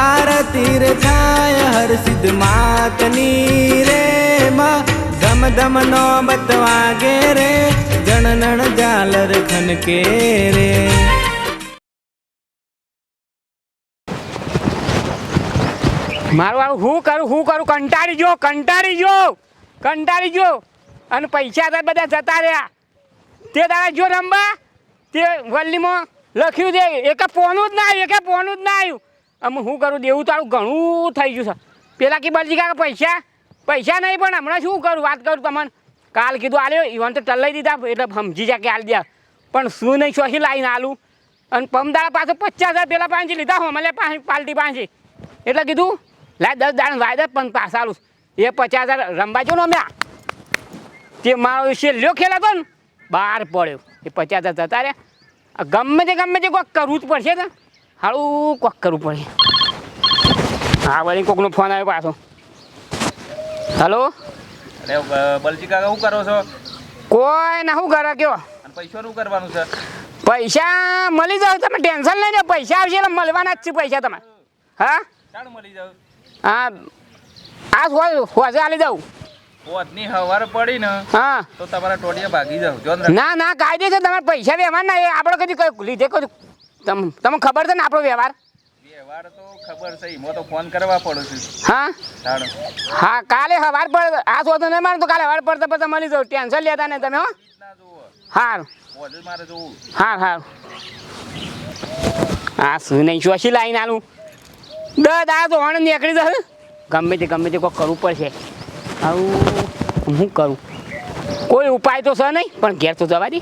આરતી રે થાય, હર સિદ્ધ માતની રે માં. ધમ ધમ નો બતવાગે રે જણનણ જાલર ખનકે રે. મારું વાળું હું કરું હું કરું? કંટાળી જો કંટાળી જો કંટાળી જો અને પૈસા તો બધા જતા રહ્યા. તે દાદા જો રમવા, તે વલ્લીમાં લખ્યું છે, એક પોનું જ ના આવ્યું, એક પોનું જ ના આવ્યું. અમે શું કરું? દેવું તારું ઘણું થઈ ગયું છે. પેલા કે બળજી કાકા પૈસા? પૈસા નહીં, પણ હમણાં શું કરું? વાત કરું તમને. કાલ કીધું આલ્યો, ઈવન તો ટલાઈ દીધા, એટલે સમજી જા કે આલ દે. પણ શું નહીં ચોથી લાવીને આલું? અને પમદાળા પાસે પચાસ હજાર પેલા પાંચી લીધા હો પાંચ પાલટી પાંચી. એટલે કીધું, લાય દસ દાણ વાયદા પણ પાસ આલું. એ પચાસ હજાર રમવા જો ને અમે. તે મારો છેલ્લો ખેલ હતો ને. બહાર પડ્યો. એ પચાસ હજાર જતા રે ગમે તે ગમે તે કોઈક કરવું જ પડશે ને હારું કોક કરવું પડે. હા વળી કોકનો ફોન આવ્યો પાછો. હલો? અરે બલજી કાકા શું કરો છો? કોઈ ના શું કરે કયો? પૈસા શું કરવાનું છે? પૈસા મળી જાવ તમે ટેન્શન નહીં લો પૈસા આવશે એટલે મળવાના જ છે પૈસા તમે. હા? મળી જાવ. હા. આ હોજે આલી દઉં પોતની હવાર પડી ને હા. તો તમારા ટોટિયા ભાગી જાવ. જો ને ના કાયદે છે તમારે પૈસા વ્યવહાર ના એ આપણે કદી કઈ લીધે કદી તમ તમને ખબર છે ને આપણો વ્યવહાર? વ્યવહાર તો ખબર છે એમાં તો ફોન કરવા પડે છે. હા? હા કાલે સવાર પર આ શોધો નહીં મારે તો કાલે સવાર પર તો પછી મળી જાવ ટેન્શન લેતા નહીં તમે હો. હારું. જોવું હાર હારું. હા શું નહીં ચોસી લાવીને આલું? દસ આ તો હણ નીકળી જશે. ગમે તે ગમે તે કોઈ કરવું પડશે. આવું હું કરું? કોઈ ઉપાય તો છે નહીં પણ ઘેર તો જવા દે.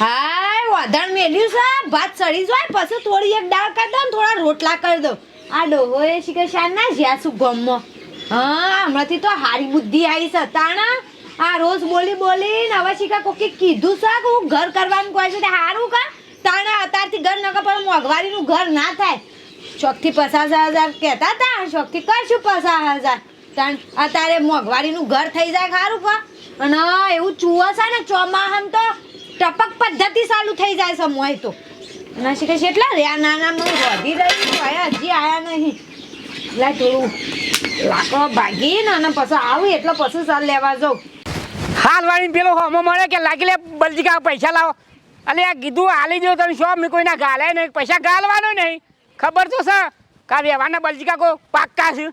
હાય વાધણ મેલ્યું છે ભાત સડી જાય, પછી થોડી એક દાળ કરી દો ને થોડા રોટલા કરી દો આ ડોહો એ શીખે શાન ના જ્યાં શું ગમમાં હા, હમણાંથી તો હારી બુદ્ધિ આવી છે. તાણા આ રોજ બોલી બોલી ને હવે શીખા કોકે કીધું છે કે હું ઘર કરવાનું કહે છે હારું કા? તાણા અત્યારથી ઘર નકર પર મોંઘવારીનું ઘર ના થાય. શોખથી પચાસ હજાર કહેતા હતા શોખથી કરશું પચાસ હજાર. તાણ, અત્યારે મોંઘવારીનું ઘર થઈ જાય સારું કા? અને એવું ચૂવો છે ને ચોમાહામ તો ટપક પદ્ધતિ ચાલુ થઈ જાય છે મોય તો. ના શીખે છે એટલા રહ્યા નાના મને વધી રહ્યું છે હવે હજી આયા નહીં. એટલે થોડું લાકડો ભાગી ને અને પછી આવું એટલે પછી સાર લેવા જાઉં. હાલ વાળી પેલો હોમો મળે કે લાગી લે બલજી કા પૈસા લાવો. અલે આ કીધું હાલી દો તમે શો મેં કોઈના ગાલે નહીં પૈસા ગાલવાનો નહીં? ખબર તો સર કા વ્યવહારના બલજી કા પાક્કા છે.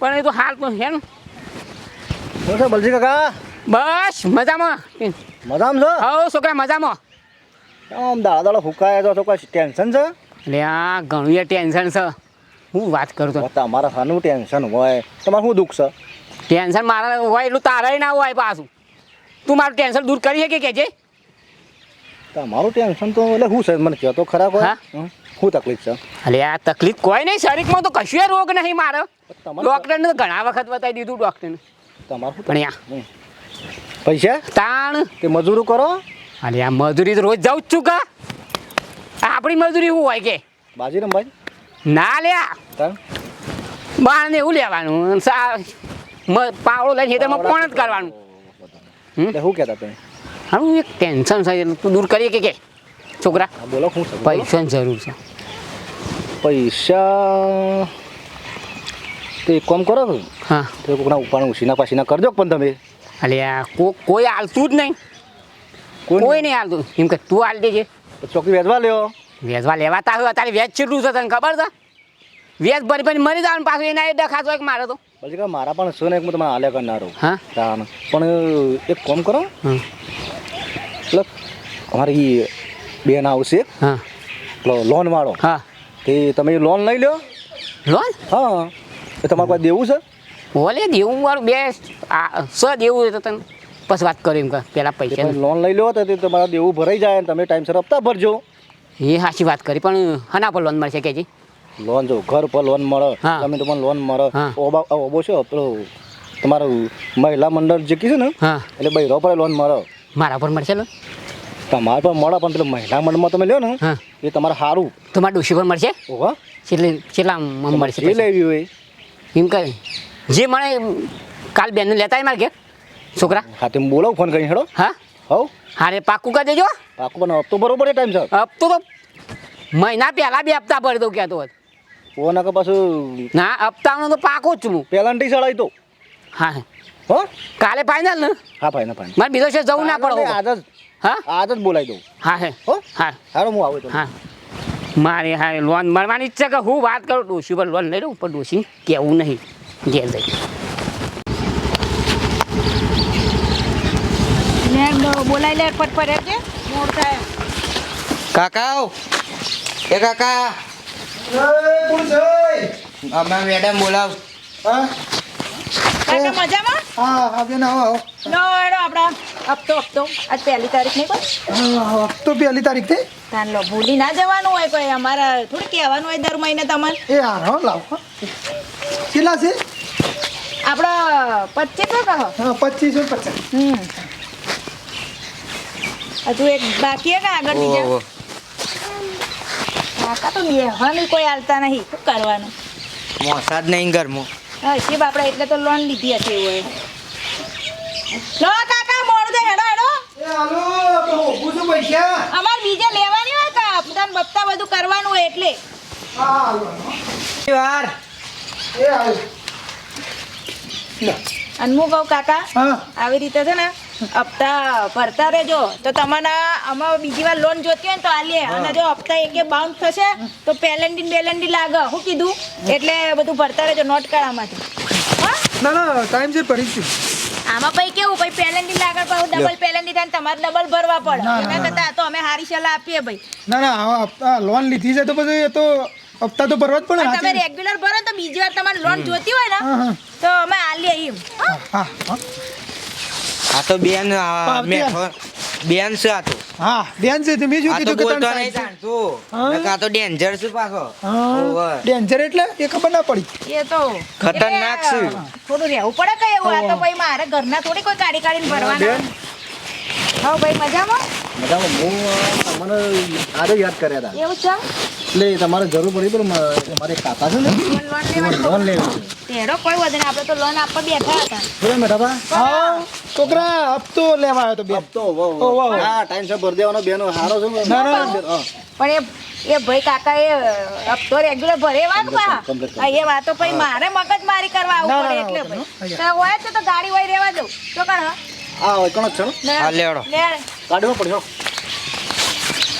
પણ એ તો હાલ તો છે ને. બલજી કાકા? બસ મજામાં. મજામાં છો? હો છોકરા મજામાં. આમ દાદા ફૂકાયા તો છોકરા ટેન્શન છે? એટલે આ ઘણું એ ટેન્શન છે. હું વાત કરું તો તમારા શાનું ટેન્શન હોય. તમારે શું દુઃખ છે? ટેન્શન મારા હોય એટલું તારે ના હોય પાછું. તું મારું ટેન્શન દૂર કરી શકે કે જે? તમારું ટેન્શન તો એટલે શું છે? મને કહો તો ખરાબ હોય. હા? શું તકલીફ છે? અલે આ તકલીફ કોઈ નહીં. શરીરમાં તો કશું રોગ નહીં મારો. તમારે ડૉક્ટરને ઘણા વખત બતાવી દીધું ડૉક્ટરને તમારું પણ યા. પૈસા? તાણ. તે મજૂરો કરો. અને આ મજૂરી તો રોજ જાઉં જ છું કા આપણી મજૂરી શું હોય કે? બાજી રમભાઈ? ના લ્યા. બાણ ને એવું લેવાનું. પાવડો લઈને ખેતરમાં પણ જ કરવાનું? શું કહેતા તમે? હારું એક ટેન્શન છે તું દૂર કરીએ કે કે? છોકરા બોલો શું પૈસાની જરૂર છે. પૈસા તે કોમ કરો હા. તે કોકના ઉપાડે ઉછીના પાસીના કરજો પણ તમે. અલે આ કો- કોઈ હાલતું જ નહીં. કોઈ નહીં હાલતું. એમ કે તું હાલ દેજે. ચોકી વેચવા લ્યો. વેચવા લેવાતા હોય તારે વેચ છેટલું છે તને ખબર છે? વેચ ભરી ભરી મરી જવાનું પાછું એના એ ડખાતો એક મારે તો. પછી મારા પણ છે ને એક હું તમને હાલ્યા કરનારો. હા? પણ એક કોમ કરો. એટલે અમારી બેન આવશે. હા. લોન વાળો. હા. તે તમે લોન લઈ લો લોન હા. એ તમારે પાસે દેવું છે? ઓલે દેવું વાળું બે આ સર એવું હતું તો તને પછી વાત કરી એમ કે પહેલાં પૈસા લોન લઈ લો તો તમારે દેવું ભરાઈ જાય તમે ટાઈમસર હપ્તા ભરજો. એ સાચી વાત કરી પણ હના પર લોન મળશે કે જી? લોન જો ઘર પર લોન મળે. તમે પણ લોન મળે. ઓબા ઓબો છો પેલો તમારું મહિલા મંડળ જે કીધું ને એટલે બૈરો પર લોન મળે. મારા પર મળશે લોન તમારે પણ મળે પણ પેલું મહિલા મંડળમાં તમે લ્યો ને એ તમારે સારું તમારે મારા ડોશી પર મળશે? ઓહો. કેટલે કેટલા મળશે એ? લેવી હોય. એમ કહે જે મને કાલ બેનને લેતા આય મારે ઘેર? છોકરા? હા તેમ બોલો ફોન કરી હેડો. હા? હવ. હારે પાક્કું કરી દેજો. પાકું પણ હપ્તો બરોબર ટાઈમ સર? હપ્તો તો મહિના પહેલા બે હપ્તા ભરી દઉં કહેતો હોત. ઓ કે પાછું ના હપ્તાનો તો પાકો જ છું હું. ચડાવી તો. હા હો. કાલે ફાઇનલ ને? હા ફાઇનલ ફાઇનલ મારે બીજો છે જવું ના પડો આજ જ હા? આજ જ બોલાવી દઉં. હા હે. હો? હા. હારો હું આવું તો હા. મારે હા લોન મળવાની ઈચ્છા કે હું વાત કરું? ડોશી પર લોન લઈ લઉં પણ ડોશી કેવું નહીં. ઘેર જઈ. ને બોલાઈ લે ફટફટ એમ કે. મોડ થાય. કાકા. એ કાકા. અમે મેડમ બોલાવ. કાકા મજામાં? હા હા બેન આવો આવો. નો એડો આપડા હપ્તો હપ્તો આજ પહેલી તારીખ નહીં કોઈ હા હા પહેલી તારીખ થઈ તાન લો ભૂલી ના જવાનું હોય કોઈ. અમારા થોડું કહેવાનું હોય દર મહિને તમારે એ હા હા લાવ હા. કેટલા છે? આપડા પચીસો કહો. હા પચીસો પચાસ. હમ. હજુ એક બાકી હે કે આગળ બીજા. કાકા તો બેહવાની કોઈ હાલતા નહીં. શું કરવાનું? મોસાદ નહીં ઘરમાં હા શિવ આપણે એટલે તો લોન લીધી હતી એવું લો કાકા મોડ દે હેડો હેડો. એ હાલો તો ઊભું છું પૈસા. અમાર બીજે લેવાની હોય કા? હપ્તા બપતા બધું કરવાનું હોય એટલે. હા હાલો. વાર. એ હાલો. અને હું કહું કાકા આવી રીતે છે ને હપ્તા ભરતા રહેજો. તો તમને આમાં બીજી વાર લોન જોતી હોય તો આલીએ અને જો હપ્તા એકે બાઉન્સ થશે તો પેલેન્ડી બેલેન્ડી લાગે. શું કીધું? એટલે બધું ભરતા રહેજો નોટ કાઢામાંથી ના ના ટાઈમ છે ભરી આમાં પછી કેવું ભાઈ પેલેન્ડી લાગે પણ ડબલ પેલેન્ડી થાય તમારે ડબલ ભરવા પડે. એના કરતા તો અમે સારી સલાહ આપીએ ભાઈ. ના ના લોન લીધી છે તો પછી એ તો હપ્તા તો ભરવા જ પડે તમે રેગ્યુલર ભરો તો બીજી વાર તમારે લોન જોતી હોય ને તો અમે આલી એમ. હા? તો બેન મેઠો બેન છે આ તો. હા બેન છે તમે શું કીધું કે બોલતો નહીં જાણતો. આ તો ડેન્જર છે પાછો. ડેન્જર એટલે એ ખબર ના પડી. એ તો ખતરનાક છે. થોડું રહેવું પડે કે એવું. આ તો ભાઈ મારે ઘરના થોડી કોઈ કાઢી કાઢીને ભરવાના. હા ભાઈ મજામાં? મજામાં. હું મને આજે યાદ કર્યા હતા. એવું છે? એટલે તમારે જરૂર પડી પણ મારે કાકા છે ને લોન લેવી છે. તેડો કોઈ વધે આપણે તો લોન આપવા બેઠા હતા. બોલો મેઠા હા. છોકરા હપ્તો લેવા આવ્યો તો બે હપ્તો ઓ, વાહ. વાહ. હા ટાઈમ છે ભરી દેવાનો બેનો હારો છે ના, ના. પણ એ એ ભાઈ કાકા એ હપ્તો રેગ્યુલર ભરે. હા, એ વાતો પછી મારે મગજ મારી કરવા આવું પડે એટલે ભાઈ. હોય તો ગાડી હોય રેવા દઉં. તો કણ આ હોય કોણ જ છે હા, લેવડો. ગાડીમાં પડ્યો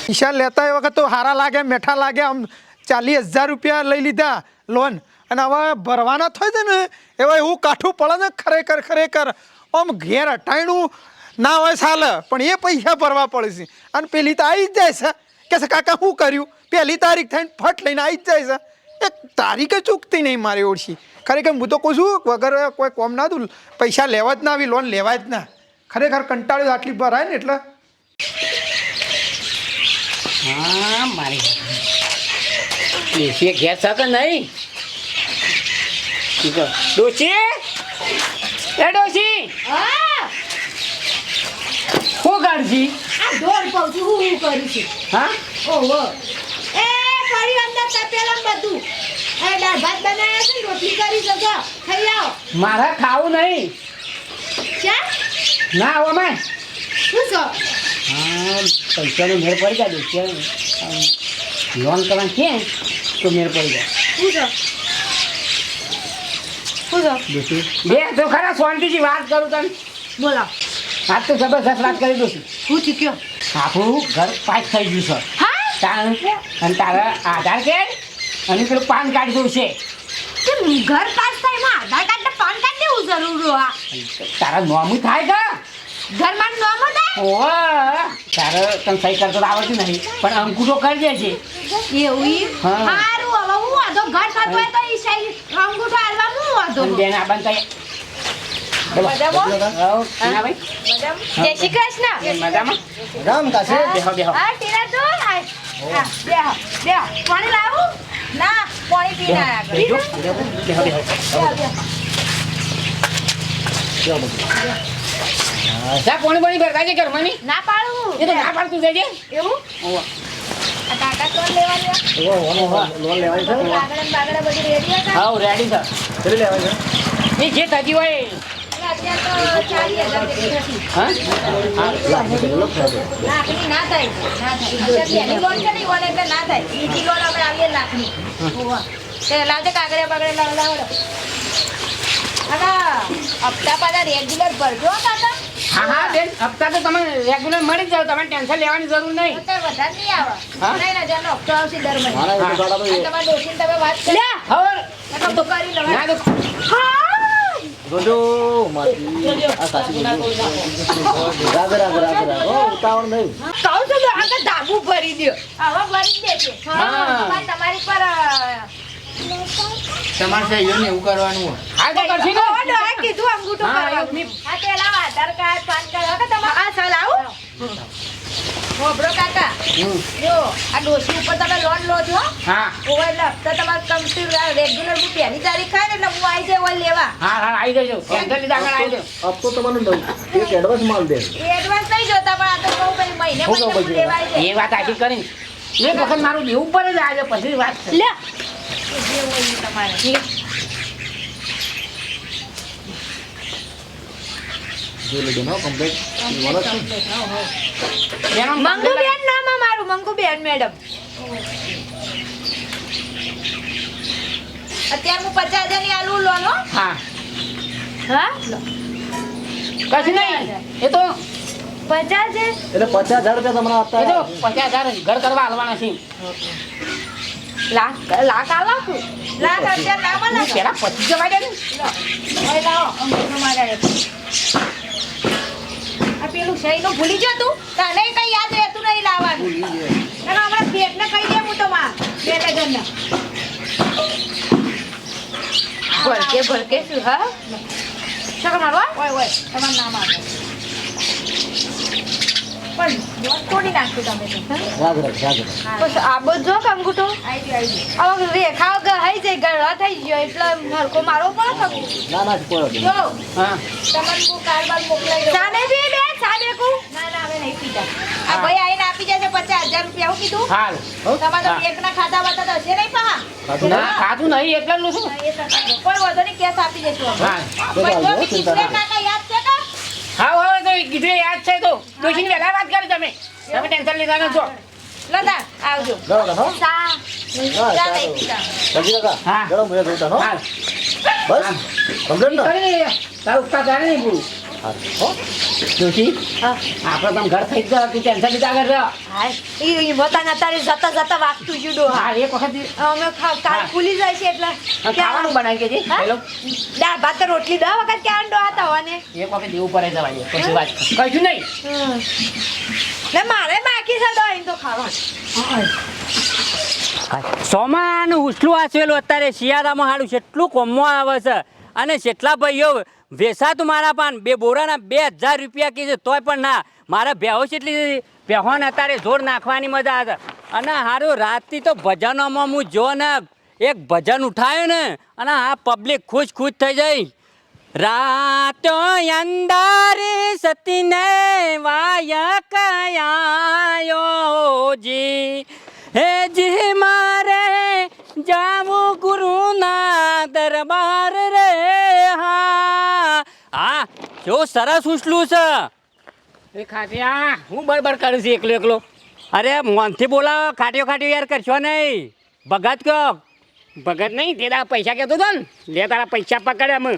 પૈસા લેતા એ વખત તો હારા લાગે મેઠા લાગે આમ ચાલીસ હજાર રૂપિયા લઈ લીધા લોન. અને હવે ભરવાના થાય છે ને એવા એવું કાઠું પડે ને ખરેખર ખરેખર. આમ ઘેર અટાયણું ના હોય ચાલે પણ એ પૈસા ભરવા પડે છે. અને પેલી તો આવી જ જાય છે. કે છે કાકા શું કર્યું? પહેલી તારીખ થઈને ફટ લઈને આવી જ જાય છે. એક તારીખે ચૂકતી નહીં મારી ઓળશી. ખરેખર હું તો કહું છું વગર કોઈ કોમ ના દઉં પૈસા લેવા જ ના આવી લોન લેવા જ ના. ખરેખર કંટાળ્યું આટલી ભરાય ને એટલે? હા મારી. ડોશીએ ઘેર છે કે નહીં. ડોશી? એ ડોશી! હા! શું કરશી આ ઢોર કહું છું હું હું કરું છું? હા? ઓહો. એ ફરી અંદર તપેલા બધું. એ દાળ ભાત બનાવ્યા છે રોટલી કરી શકો. ખાઈ આવો. મારે ખાવું નહીં. ચા ના આવો મેં શું છો? હા પૈસાનો મેળ પડી જાય છે લોન કરવાનું છે તો મેળ પડી જાય. શું છો? શું છો? બે તો ખરા શાંતિથી વાત કરું તને. બોલો. આજ તો જબરજસ્ત વાત કરી ડોશી શું ચૂક્યો આપણું ઘર પાસ થઈ ગયું છે. હા? તાર અને તારા આધાર કાર્ડ અને પેલું પાન કાર્ડ જોઈશે ઘર પાસ થાય એમાં આધાર કાર્ડ પાન કાર્ડ જરૂર આ તારા નોમું થાય કે? ઘરમાં નોમું થાય? ઓ તારે તને સહી કરતો આવડતું નહીં. પણ અંકુરો કરી દે છે. એવું. હારું હવે હું વાંધો? ઘર થતો હોય તો ઈ સહી અંગૂઠો હાલવા હું વાંધો બેન આ તઈ થાય જય શ્રી કૃષ્ણ. મજામાં? રામ કાશે બેહો બેહો. હા ટીના જો હા. બેહો બેહો. પાણી લાવું? ના પાણી પીને કર. બેહો. જા પોણી પોણી ભરતા છે ઘરમાંની ના પાડું. એ તો ના પાડતું જજે. એવું? ઓવે. જે થતી હોય લાખની ના થાય. ના થાય. અત્યારે પહેલી લોન છે ને ઈ લોન એટલે ના થાય. બીજી લોન આપણે આવીએ લાખની હોવે. તે લાવજે કાગળે બાગળે લાવ લાવડો હપ્તા પાછા રેગ્યુલર ભરજો કાકા. હા હા બેન હપ્તા તો તમે રેગ્યુલર મળી જાવ તમારે ટેન્શન લેવાની જરૂર નહીં. તો વધારે નહીં આવે. હા? ત્રણ હજારનો હપ્તો આવશે દર મહિને. તમારા તમે વાત કરી હવે. તો કરી લો ના તો જોજો મારી આ સાચી બોલી રાગ રાગ રાગ રાગ હો ઉતાવળ નહીં. કહું છું તો આગળ ધાબુ ભરી દ્યો. હવે ભરી જ દેશે હા. તમારી પર તમારે છે યોને એવું હોય. હા તો કરશી ને? ઓડો આ કીધું આમ ગુટો આ પેલા આધાર કાર્ડ પાન કાર્ડ હવે તમારે? આ સાલ આવો. હોબરો કાકા. જો આ ડોશી ઉપર તમે લોન લો છો? હા. ઓય એટલે હપ્તા તમારે કમ્પ્યુટર રેગ્યુલર બુટી પહેલી તારીખ થાય ને એટલે હું આવી જાય ઓય લેવા. હા હા આવી જજો. કેન્સલ લીધા આગળ આવી જજો. હપ્તો તમારો નવ એક એડવાન્સ માલ દે. એડવાન્સ નહીં જોતા પણ આ તો કહું ભાઈ મહિને મહિને લેવાય એ વાત આખી કરી એક વખત મારું દેવું પડે જ આજે પછી વાત લે. જે હોય તમારે મંગુબેન નામ આ મારું મંગુબેન મેડમ અત્યારે હું પચાસ હજારની આલુ લોન હો હા હા કશું નહીં એ તો પચાસ છે એટલે પચાસ હજાર રૂપિયા તમને આપતા પચાસ હજાર ઘર કરવા હાલવાના છે લાખ લાખ આ લાખ લાખ અત્યારે ના મળે ને. પેલા પચીસ જવા દે ને હવે લાવો અંગૂઠો આ પેલું શહીનું ભૂલી જતું તું? તને કઈ યાદ રહેતું નહીં લાવવાનું? અને હમણાં પેટને કહી દે હું તો માં બે લગનના ભરકે ભરકે શું હા? શું મારવા ઓય ઓય તમારું નામ આપો. પણ તોડી નાખ્યું તમે બસ આ બધો કે અંગૂઠો હવે રેખા ગહાઈ જાય ગળા થઈ ગયો એટલે હરકો મારવો પડે કંકુ ના ના કોઈ જો. તમને હું કારબાર મોકલાઈ દઉં સાને બી બે ચા દેખું ના ના હવે નહીં પીતા આ ભાઈ આઈને આપી જશે પચાસ હજાર રૂપિયા હું કીધું? હાલ. તમારે તો ખાતા બાતા તો હશે નહીં પા ના ખાતું નહીં એટલા શું? કોઈ વાંધો નહીં કેસ આપી હા. પણ જો. કાકા યાદ છે તો હા હવે તો કીધું યાદ છે તો. ડોશીની વહેલા વાત કરી તમે. તમે ટેન્શન લીધા ન છો. લતા આવજો. હો. બસ કમ્પ્લીટ ને? તારું ઉપકાર કરે નહીં પૂરું આપણે તમે ઘર થઈ ગયા તું ટેન્શન લીધા તારે જતા જતા વાગતું જુડો. હા એક વખત અમે કાલ ખુલી જાય છે એટલે ખાવાનું બનાવી કે છે હા? ભાત રોટલી દસ વખત ક્યાં અંડો હતા હોને? એક વખત દેવું પડે જવા પછી વાત કહીશું નહીં. ને મારે બાકી છે તો ખાવાનું. સોમાનું હુસલું આસવેલું અત્યારે શિયાળામાં હાડું કેટલું કોમમાં આવે છે. અને જેટલા ભાઈઓ વેસાતું મારા પાન. બે બોરાના બે હજાર રૂપિયા કીધે, તોય પણ ના. મારા ભેહો એટલી ભેહોને અત્યારે જોર નાખવાની મજા આવે. અને હારું, રાતથી તો ભજનોમાં હું જો ને, એક ભજન ઉઠાયું ને, અને આ પબ્લિક ખુશ ખુશ થઈ જઈ. રાતો અંધારી સતીને વાય કયાયો જી. હે જી, મારે જાવું ગુરુના જો સરસ ઉછલું છે. એ ખાટિયા હું બરબર કરું છું એકલો એકલો. અરે મોનથી બોલાવો ખાટિયો ખાટિયો યાર કરશો નહીં. ભગત કયો ભગત નહીં તે તારા પૈસા કહેતો હતો ને. લે તારા પૈસા પકડ્યા મેં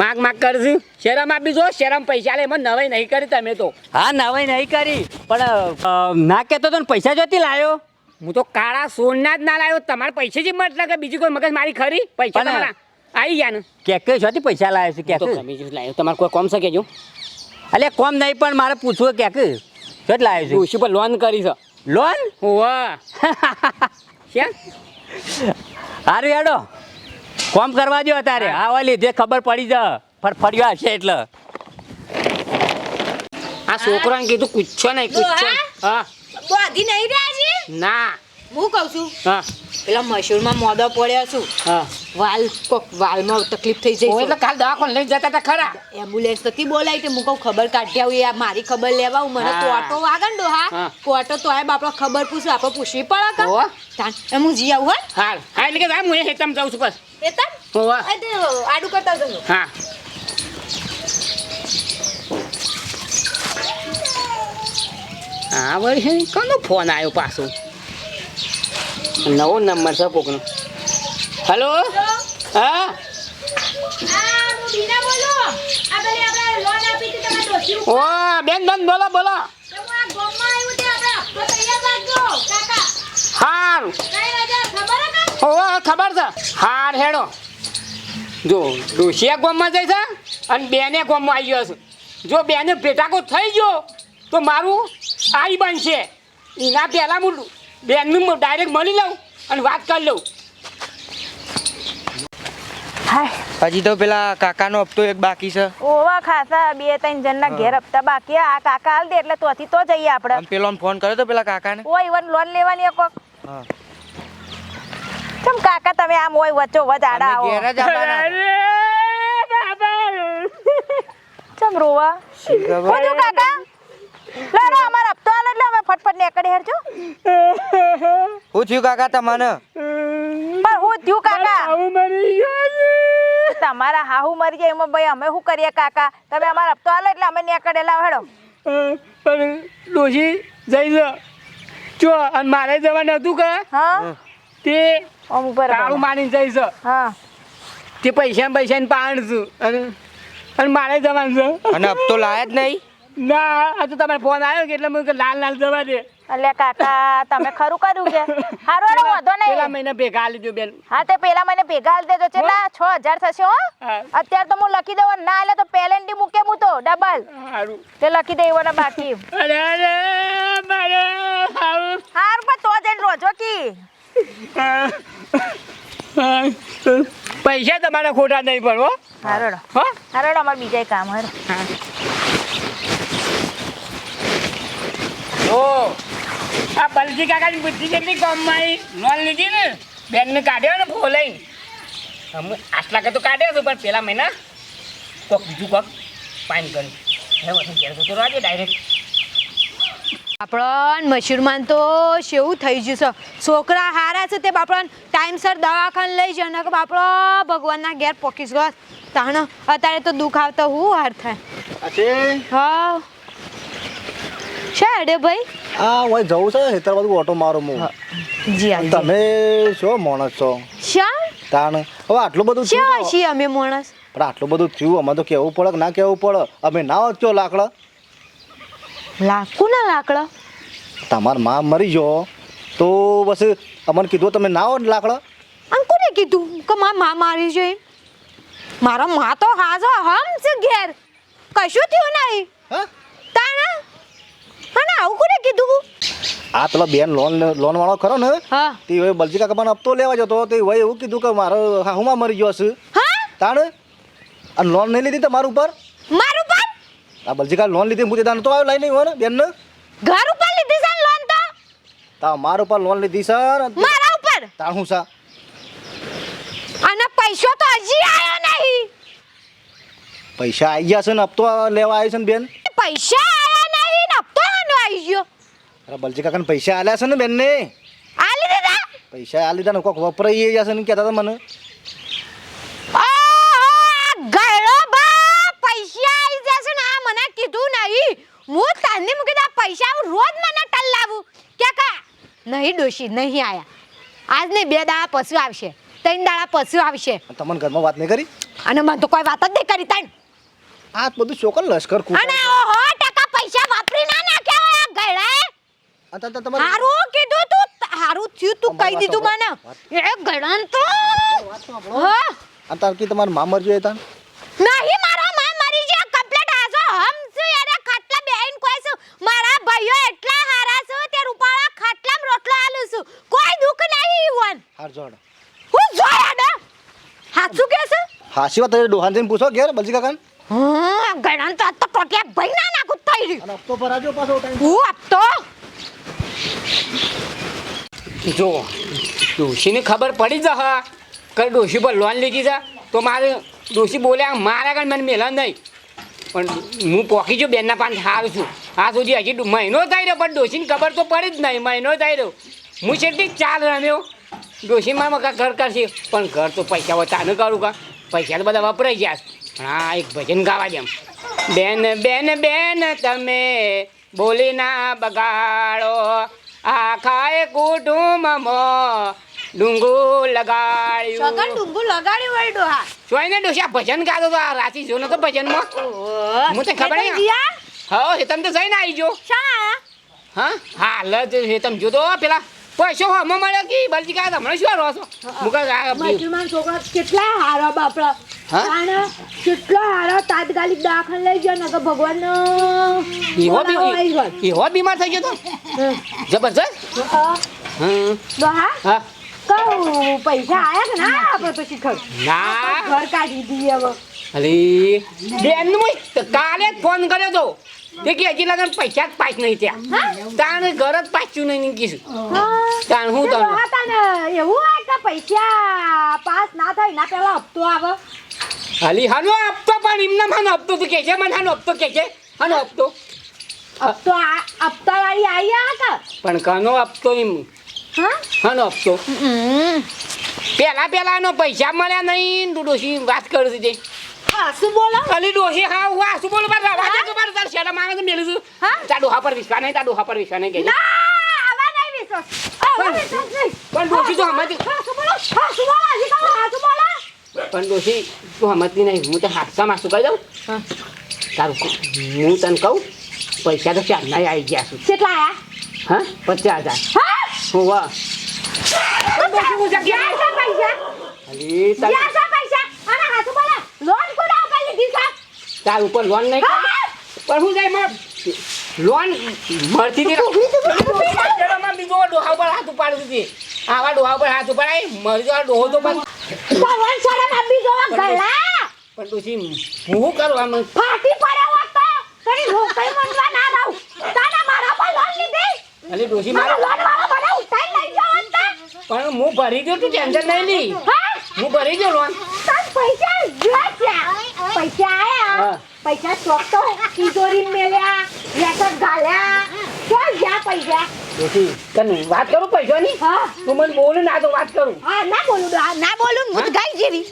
માગ માગ કરશું શેરમ આપી જો શેરમ પૈસા લે એમાં નવાઈ નહીં કરી તમે તો. હા નવાઈ નહીં કરી પણ ના કહેતો તો ને પૈસા જોતી લાયો. હું તો કાળા સોનના જ ના લાવ્યો તમારે પૈસે જ મતલબ કે બીજી કોઈ મગજ મારી ખરી? પૈસા આવી ગયા ને. કે કઈ છો પૈસા લાવ્યો છે કે તો તમે જ લાવ્યો તમારે કોઈ કોમ શકે જો? અલે કોમ નહીં પણ મારે પૂછવું કે કે જોત લાવ્યો છું? ડોશી પર લોન કરી છે. લોન? હોવા. કેમ હારું હેડો. કોમ કરવા જો તારે આ વાલી જે ખબર પડી જા ફરફડ્યો હશે એટલે. આ છોકરાને કીધું પૂછો નહીં પૂછો. હા. બોધી નહીં રહ્યા છે? ના. હું કહું છું? હા. પેલા મશહૂરમાં મોદો પડ્યા છું. હા. વાલ કોક વાલમાં તકલીફ થઈ જાય એટલે કાલ દવાખાને લઈ જતા હતા ખરા? એમ્બ્યુલન્સ નથી બોલાવી તે કહું ખબર કાઢી આવી આ મારી ખબર લેવા હું મને તો ઓટો વાગંડો હા. કોટો તો આ બાપા ખબર પૂછું આપણે પૂછવી પડે કા? હો તાન એમ હું જી આવું હા. હા હા એટલે કે હું હેતમ જાઉં છું બસ. હેતમ હો આડું કરતા જજો હા. હા વળી કોનો ફોન આવ્યો પાછો? નવો નંબર છે કોકનો. હલો? હા? ઓ બેન બેન બોલો બોલો. હારું. ઓ ખબર છે. હાર હેડો. જો ડોશિયા ગામમાં જાય છે અને બેને ગોમમાં આવી ગયો છે. જો બેને ભેટાકો થઈ ગયો તો મારું આઈ બનશે. એના પહેલાં હું બેનનું ડાયરેક્ટ મળી લઉં અને વાત કરી લઉં. હજી તો પેલા કાકાનો હપ્તો એક બાકી છે. ઓવા ખાસા બે ત્રણ જણના ઘેર હપ્તા બાકી. આ કાકા હાલ દે એટલે તોથી તો જઈએ આપણે. પેલો ફોન કર્યો તો પેલા કાકાને? ઓય ઈવન લોન લેવાની કોક હા. કેમ કાકા તમે આમ ઓય વચ્ચો વચ આડા આવો ઘેર જ આવવાના ચમ રોવા. કાકા લડો અમાર હપ્તો હાલ એટલે અમે નીકળી હેરજો. હું થયું કાકા તમને? પણ હું થયું કાકા તમારા હાહુ મરી ગયા એમાં ભાઈ અમે શું કરીએ કાકા? તમે અમારા હપ્તો આલો એટલે અમે નીકળેલા હેડો. પણ ડોશી જઈ જ જો અને મારે જવાનું હતું કે? હા? તે અમ ઉપર તારું માની જઈશ હા. તે પૈસા પૈસા ને પાણ છું. અને અને મારે જવાનું છે. અને હપ્તો લાયા જ નહીં? ના આ તો તમારે ફોન આવ્યો કે એટલે મેં કીધું લાલ લાલ જવા દે. એટલે કાકા તમે ખરું કર્યું કે? હારો હારો વાંધો પેલા નહીં મહિના ભેગા લીધો બેન. હા તે પેલા મહિને ભેગા હાલ દેજો. કેટલા છ હજાર થશે હો. અત્યારે તો હું લખી દઉં ના એટલે તો પેલેન્ટી મૂકે હું તો ડબલ. હારું. તે લખી દેવાના બાકી. અરે અરે મારે હાર. પણ તો જઈને રોજો કી. પૈસા તમારા ખોટા નહીં પડવો હારોડો હો. હારોડો અમારે બીજા કામ હારો. ઓ. આ બલજી કાકાની બુદ્ધિ કેટલી કામમાં આવી? લોન લીધી ને? બેનને કાઢ્યો ને ફો લઈને. અમે આટલા કે તો કાઢ્યો હતો પણ પેલા મહિના કોક બીજું કોક પાણી કર્યું. હવે હું ઘેર તો રાજે ડાયરેક્ટ બાપણ મશરૂમાન તો શેવું થઈ ગયું છે. છોકરા હારા છે તે બાપણ. ટાઈમસર દવાખાને લઈ જાય ને બાપડો ભગવાનના ઘેર પોકીશ ગયો. તાણ અત્યારે તો દુઃખ આવતો હું હાર થાય. હા. છે અડે ભાઈ? આ હું જવું છે હેતર બધું ઓટો મારો હું. જી આ તમે શું માણસ છો? શા? તાણ. હવે આટલું બધું છે છીએ અમે માણસ? પણ આટલું બધું થયું અમે તો કેવું પડે કે ના કેવું પડે. અમે ના વચ્ચો લાકડા? લાકુ ના લાકડા? તમારમાં મરી ગયો તો બસ અમને કીધું તમે ના હોત લાકડા? કોને કીધું કે મારા મા મારી છે મારા મા તો હાજો હમ છે ઘેર. કશું થયું નહીં. હા? અને આવું કોને કીધું? આ પેલો બેન લોન લોન વાળો ખરો ને હા. તે હવે બલજી કાકા મને હપ્તો લેવા જતો તે હવે એવું કીધું કે મારો હાહુમાં મરી ગયો છે હા? તાણ? અને લોન નહીં લીધી તમારું ઉપર? મારું ઉપર? આ બલજી કાકા લોન લીધી હું તે તો આવ્યો લઈ નહીં હોય ને બેનને? ઘર ઉપર લીધી સર લોન તો? તા મારા ઉપર લોન લીધી સર મારા ઉપર? તાણ હું સા? અને પૈસો તો હજી આવ્યો નહીં. પૈસા આવી ગયા છે ને હપ્તો લેવા આવ્યો છે ને બેન? પૈસા આવ્યા નહીં ને હપ્તો આનો આવી ગયો અરે બલજી કાકાને પૈસા આલ્યા છે ને બેનને આલી દીધા પૈસા આલી દીધા ને કોક વપરાઈ જશે ને કહેતા હતા મને આહા, બા પૈસા આવી જશે ને આ મને કીધું નહીં હું તને મૂકી દા પૈસા હું રોજ મને ટલ લાવું કે કા નહીં ડોશી નહીં આયા આજ ને બે દાડા પશુ આવશે ત્રણ દાડા પશુ આવશે તમને ઘરમાં વાત નહીં કરી અને મને તો કોઈ વાત જ નહીં કરી તણ આ બધું ચોકન લશ્કર કુ અને ઓહો ટકા પૈસા વાપરી ના નાખ્યા હોય આ ગળાએ તમારે હારું કીધું તું. હારું થયું તું કહી દીધું મને. એ ગળન તો હા. આ કી તમારે મા મરજો એ તાન નહીં મારો માં મરી ગયા. કમ્પ્લીટ આજો. હમ છું યાર ખાટલા બેહીન કોઈ છું મારા ભાઈઓ એટલા હારા છે તે રૂપાળા ખાટલામ રોટલો આલું છું. કોઈ દુઃખ નહીં ઈવન. હાર જોડ. હું જોયા ને હાચું કે છે હાસી વાત ડોહાન જઈને પૂછો ઘેર બલજી કાકાને. હા ગણન તો તો ટોટિયા ભાઈ ના નાખું થઈ રહ્યું અને હપ્તો ભરાજો પાછો ટાઈમ. હું આપતો જો, ડોશીને ખબર પડી જ હા. કે ડોશી પર લોન લીધી છે? તો મારે ડોશી બોલ્યા મારા કારણે મને મેલા નહીં. પણ હું પોકી છું બેનના પાન સારું છું. આ સુધી હજી મહિનો થઈ રહ્યો, પણ ડોશીને ખબર તો પડી જ નહીં. મહિનો થઈ રહ્યો. હું છેલ્લી ચાલ રમ્યો. ડોશીમાં મકા ઘર કરશે. પણ ઘર તો પૈસા હોય ન કરું કા. પૈસા તો બધા વપરાઈ ગયા પણ હા એક ભજન ગાવા જેમ બેન બેન બેન, તમે બોલી ના બગાડો. આખાએ કુટુંબમાં ડુંગુ સગન લગાડ્યું ડુંગુ લગાડ્યું હોય ડોહા? જોઈને ડોશા ભજન ગાતો તો આ રાતી જો નતો ભજનમાં. હું તો ખબર નહીં. હા? હેતમ તો જઈને આવી જો શા? હા હાલ જ હેતમ જોતો પેલા. પૈસો હમણાં મળ્યો કે? બલજી કાકા તમને શું રહો છો? મુકા છોકરા કેટલા હારા બાપડા. હા? અને કેટલા હારા તાત્કાલિક દાખલ લઈ ગયા નકર ભગવાન એવો બીમાર થઈ ગયો તો? જબરજસ્ત? હા. હા? કહું પૈસા આયા કે ના આપણે પછી ખર ના. ઘર કાઢી દઈએ હવે. અરે બેન કાલે ફોન કર્યો તો. તે કે હજી લગન પૈસા જ પાસ નહીં ત્યાં તાણ ઘર જ પાછું નહીં કીધું તાણ હું તો તને એવું હોય કે પૈસા પાસ ના થાય ના પેલા હપ્તો આવે? અલી હાનો હપ્તો પણ એમને મને આપતો તો કે છે મને હાનો કે છે. હાનો હપ્તો. હપ્તો હપ્તા વાળી આવી આ કે? પણ કનો હપ્તો એમ. હા? હાનો આપતો પેલા પૈસા મળ્યા નહીં તું ડોશી વાત કરી હતી હા શું બોલો? અલી ડોશી હા હું આ શું બોલું? બાર રાવા દે બાર તાર શેડા માંગે તો મેલું છું? હા? તા ડોહા પર વિશ્વાસ નહીં તા ડોહા પર વિશ્વાસ નહીં કે ના આવા નહીં વિશ્વાસ. આવા વિશ્વાસ નહીં. પણ ડોહી તો સમજ હા શું બોલો? હા શું બોલો? હજી કહો હા શું બોલો? પણ ડોશી તું સમજતી નહીં હું તો હાથમાં શું કહી દઉં. તારું હું તને કહું પૈસા તો ચારના આવી ગયા છું. કેટલા આયા? હા? પચાસ હજાર. હા? હું વાહ. પૈસા અલી તાર ક્યાં છે પૈસા અને હા શું બોલો લોન કોના ઉપર લીધી છે તાર ઉપર લોન નહીં પણ હું જાય માં લોન મળતી હતી બીજો ડોહા ઉપર હાથ ઉપાડી દીધી આવા ડોહા ઉપર હાથ ઉપાડાય મરી જવા ડોહો તો પણ પણ ડોશી હું કરવા માંગ ફાટી પડે હોત તરી રોકાઈ મંડવા ના રહું તાના મારા પર લોન લીધી. અલી ડોશી મારો મારો લોન વાળો મને ઉઠાઈ લઈ જાવ પણ હું ભરી દઉં તું ટેન્શન નહીં લી. હું? ભરી દઉં લોન. પૈસા જોયા પૈસા આયા. પૈસા ચોક તો તિજોરી મેલ્યા લેટર ગાલ્યા. ક્યાં ગયા પૈસા? ડોશી તને વાત કરું પૈસાની? હા. તું મને બોલ ના તો વાત કરું. હા ના બોલું ના બોલું હું તો ગાય જેવી.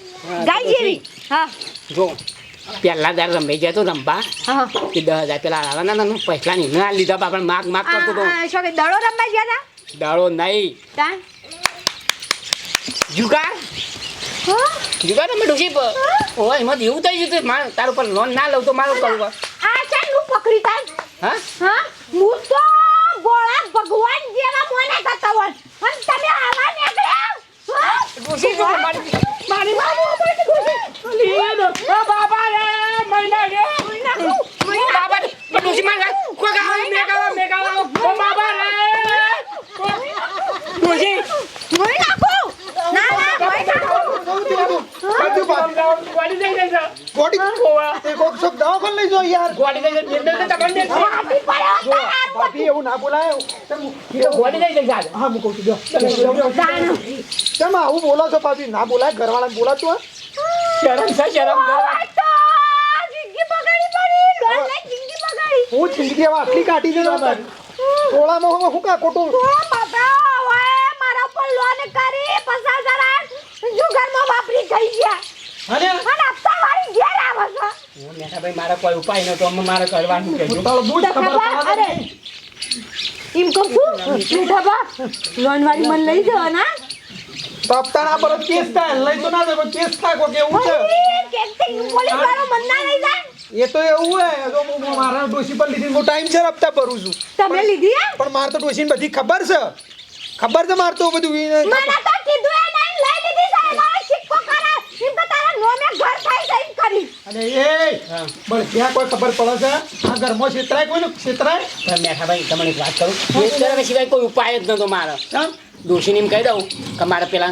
ગાય જેવી. હા. જો પહેલા દાર રમાઈ જાય તો રમવા કે દસ હજાર પેલા આવવાના ના પૈસા નહીં ના લીધા બાપા માગ માગ કરતો તો આ શું કે દડો રમવા ગયા હતા દાડો નહીં. જુગાર હા? જુગાર તમે ડોશી ઓય એમાં એવું થઈ જતું મારે તારું પર લોન ના લઉં તો મારું કરવું આ? ચાલ હું પકડી તા હા? હા? હું તો ગોળા ભગવાન જેવા મોને થતા હોય અને તમે આવા નીકળ્યા હા? ડોશી જો મારી મારી બાબુ અમારી ખુશી. લીધો ઓ બાબા રે મૈના રે. મૈના બાબા રે મારા માર કોઈ ગાવ મે ગાવ ઓ બાબા રે. ડોશી મોઈ નાખું. ના, ના, મોઈ નાખું. ગોડી ગોડી કોક લઈ યાર. ગોડી દે દે તમને ફાટી પડ્યો ભાભી એવું ના બોલાય. ગોડી દઈ દે હા હું કહું છું જો. તમે આવું બોલો છો ભાભી. ના બોલાય ઘરવાળાને બોલાતું હોય? શરમ છે શરમ જિંદગી લઈ. હું આટલી કાઢી દે ટોળામાં હવે હું કા કોટું ઓ બાબા ઓય મારા પર લોન કરી પચાસ હજાર જુગારમાં વાપરી ગઈ ગયા. અરે મને આપતા વાળી ઘેર આવે છે. હું મેઠા ભાઈ મારા કોઈ ઉપાય નતો. અમે મારે કરવાનું કહેજો તારો બુજ ખબર અરે. એમ કહું છું મીઠા બા લોન વાળી મન લઈ જાઓ ના બાપતાના પર કેસ થાય. લઈ તો ના દે કેસ થાય કોક એવું છે. કેન્ટીન પોલીસ વાળો મન ના લઈ જાય. એ તો એવું હોય તો હું મારા ડોશી પર લીધી હું ટાઈમ છે હપ્તા ભરું છું. તમે લીધી હે? પણ માર તો ડોશીને બધી ખબર છે. ખબર છે મારે તો બધું મને તો કીધું એ નહીં લઈ લીધી સાહેબ મારો સિક્કો કરે એમ તો તારા નોમે ઘર થઈ છે કરી. અને એ બળ ત્યાં કોઈ ખબર પડે છે આ ઘરમાં છેતરાય કોઈ છેતરાય? પણ મેઠા ભાઈ તમને એક વાત કરું. એ સિવાય કોઈ ઉપાય જ નતો મારો. કેમ ડોશીને એમ કહી દઉં કે મારે પેલા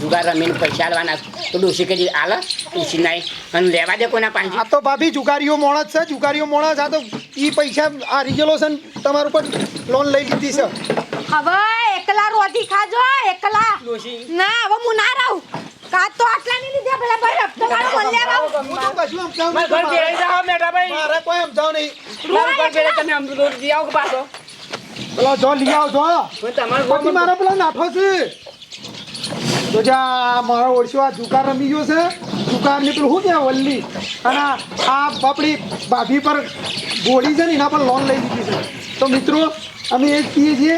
જુગાર રમીને પૈસા લેવાના તો ડોશી કહી આલે ડોશી નાઈ અને લેવા દે કોઈના પાંચ આ તો ભાભી જુગારીઓ મોણસ છે જુગારીઓ મોણસ આ તો એ પૈસા આ રિઝોલ્યુશન તમારું પર લોન લઈ લીધી છે. હવે એકલા રોટી ખાજો એકલા. ના હવે હું ના રહું. કાચ તો આટલા ની લીધા પેલા ભાઈ હપ્તો મારો મન લેવા આવો. હું તો કશું સમજાવું મારે ઘર બેહી જાવ મેડા ભાઈ. મારે કોઈ સમજાવ નહીં. મારું ઘર બેહી તમે આમ જી આવો પાછો. પેલો જો લઈ આવો જો. પછી મારો પેલો નાઠો છે. તો જા મારો ઓળશો આ જુગાર રમી ગયો છે. જુગારની પેલું શું કહેવાય વલ્લી? અને આ આપણી ભાભી પર ગોળી છે ને એના પર લોન લઈ લીધી છે. તો મિત્રો અમે એ જ કહીએ છીએ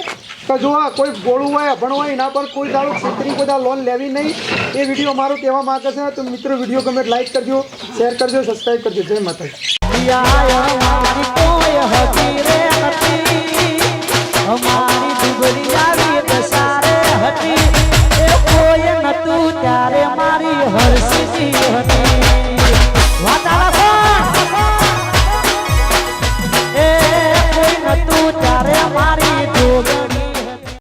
કે જો આ કોઈ ગોળું હોય અભણ હોય એના પર કોઈ દાડો ક્ષેત્રી બધા લોન લેવી નહીં. એ વીડિયો મારો કહેવા માંગે છે. તો મિત્રો વીડિયો ગમે લાઈક કરજો શેર કરજો સબસ્ક્રાઈબ કરજો. જય માતાજી. અમારી ડુગરી આવી સારે હતી. એ કોઈ નતું ત્યારે મારી હર